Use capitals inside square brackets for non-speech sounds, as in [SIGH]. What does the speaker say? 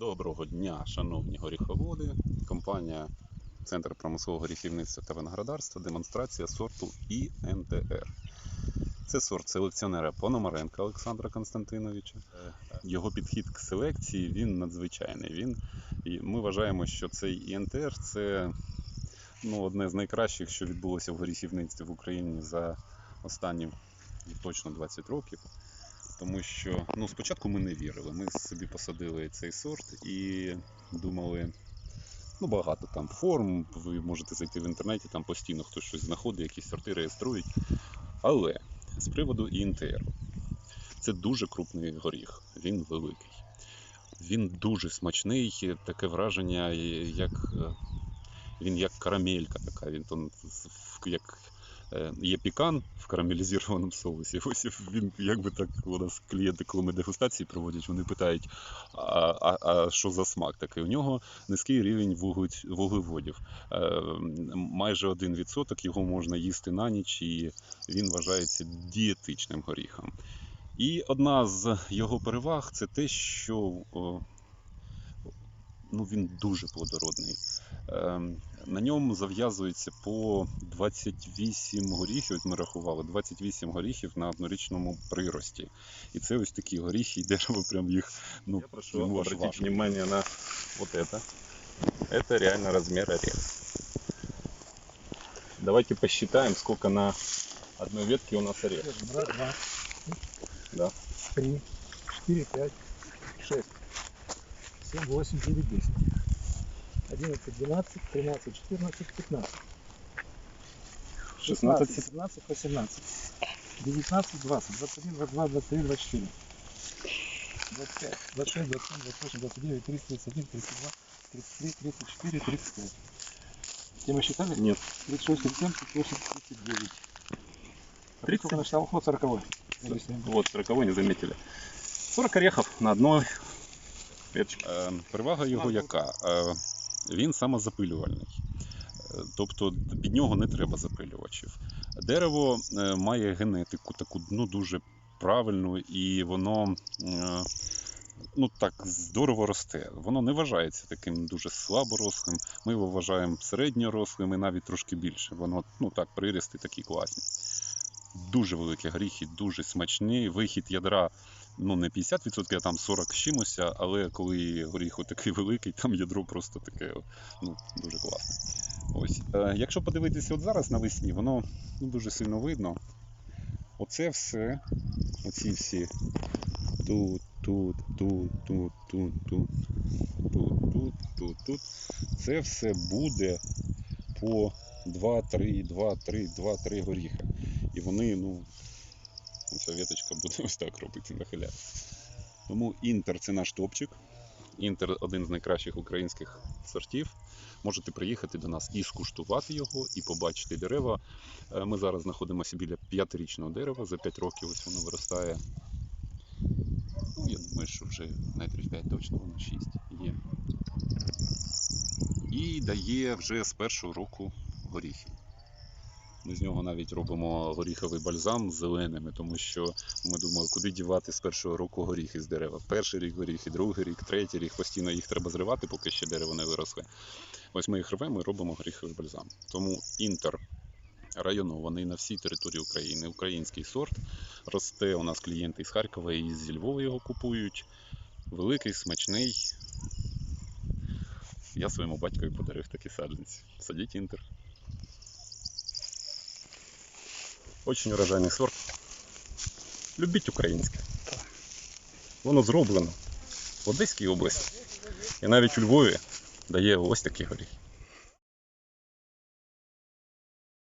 Доброго дня, шановні горіховоди. Компанія Центр промислового горіхівництва та виноградарства. Демонстрація сорту ІНТР. Це сорт селекціонера Пономаренка Олександра Константиновича. Його підхід к селекції він надзвичайний. Він, і ми вважаємо, що цей ІНТР це ну, одне з найкращих, що відбулося в горіхівництві в Україні за останні точно 20 років. Тому що ну, спочатку ми не вірили. Ми собі посадили цей сорт і думали, ну багато там форм, ви можете зайти в інтернеті, там постійно хтось щось знаходить, якісь сорти реєструють. Але з приводу ІНТР, це дуже крупний горіх, він великий. Він дуже смачний, таке враження, як е, він як карамелька така. Він там як є пікан в карамелізованому соусі. [LAUGHS] Ось він якби так у нас клієнти, коли ми дегустації проводять, вони питають, а, а, а що за смак такий? У нього низький рівень вуглеводів. Е, майже 1% його можна їсти на ніч, і він вважається дієтичним горіхом. І одна з його переваг це те, що ну, він дуже плодородний. Ем, На ньому зав'язується по 28 горіхів, от ми рахували, 28 горіхів на однорічному прирості. І це ось такі горіхи, і дерево прям їх ну, Я прошу йому аж обратить важко. внимание на вот это. Это реально размер ореха. Давайте посчитаем, сколько на одной ветке у нас орех. Раз, два, Да. три, четыре, пять, шесть, Семь, восемь, девять, десять. Одиннадцать, двенадцать, тринадцать, четырнадцать, пятнадцать. 16, 17, 18, 19, 20, 21, 22, 23, 24, 25, 26, 27, 28, 29, 30, 31, 32, 33, 34, 35. Те мы считали? Нет. 36, 37, 38, 39. 30 только начал уход 40 Вот, 40 не заметили. 40 орехов на одной Перевага його яка? Е, Він самозапилювальний. Е, Тобто під нього не треба запилювачів. Дерево е, має генетику таку ну, дуже правильну, і воно е, ну, так здорово росте. Воно не вважається таким дуже слаборослим. Ми його вважаємо середньорослим і навіть трошки більше. Воно ну так, прирісти такі класні. Дуже великі горіхи, дуже смачні. Вихід ядра ну не 50%, а там 40 з чимося, але коли горіх такий великий, там ядро просто таке ну, дуже класне. Ось. Е, якщо подивитися от зараз навесні, воно ну, дуже сильно видно. Оце все, оці всі тут, тут, тут, тут, тут, тут, тут, тут, тут, тут. Це все буде по 2-3, 2-3, 2-3 горіха. І вони, ну, ця веточка буде ось так робити, нахиляти. Тому Інтер це наш топчик. Інтер один з найкращих українських сортів. Можете приїхати до нас і скуштувати його, і побачити дерева. Е, Ми зараз знаходимося біля п'ятирічного дерева. За 5 років ось воно виростає. Ну, я думаю, що вже метрів 5 точно воно 6 є. І дає вже з першого року горіхи. Ми з нього навіть робимо горіховий бальзам з зеленими, тому що ми думали, куди дівати з першого року горіхи з дерева. Перший рік горіхи, другий рік, третій рік. Постійно їх треба зривати, поки ще дерево не виросле. Ось ми їх рвемо і робимо горіховий бальзам. Тому інтер районований на всій території України. Український сорт. Росте у нас клієнти з Харкова і зі Львова його купують. Великий, смачний. Я своєму батькові подарив такі саджанці. Садіть інтер. Очень урожайний сорт. Любіть українське. Воно зроблено в Одеській області. І навіть у Львові дає ось такі горіхи.